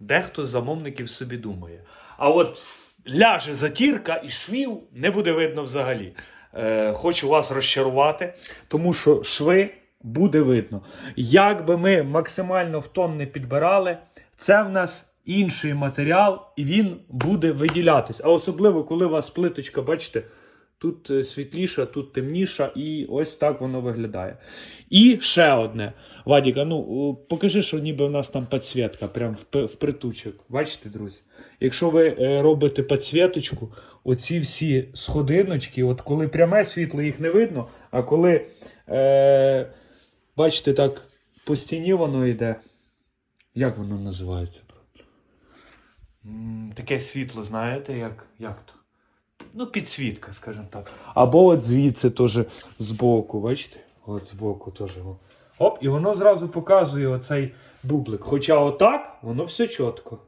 Дехто з замовників собі думає. А от ляже затірка і швів не буде видно взагалі. Е, хочу вас розчарувати, тому що шви буде видно. Як би ми максимально в тон не підбирали, це в нас інший матеріал, і він буде виділятись. А особливо, коли у вас плиточка, бачите, тут е, світліша, тут темніша, і ось так воно виглядає. І ще одне. Вадіка, ну покажи, що ніби в нас там підсвітка, прям в, в притучок. Бачите, друзі? Якщо ви е, робите підсвіточку, оці всі сходиночки, от коли пряме світло, їх не видно, а коли, е, бачите, так по стіні воно йде. Як воно називається? Таке світло, знаєте, як, як то? Ну, підсвітка, скажімо так. Або от звідси теж збоку, бачите? От збоку теж. Оп, і воно зразу показує оцей бублик. Хоча отак, воно все чітко.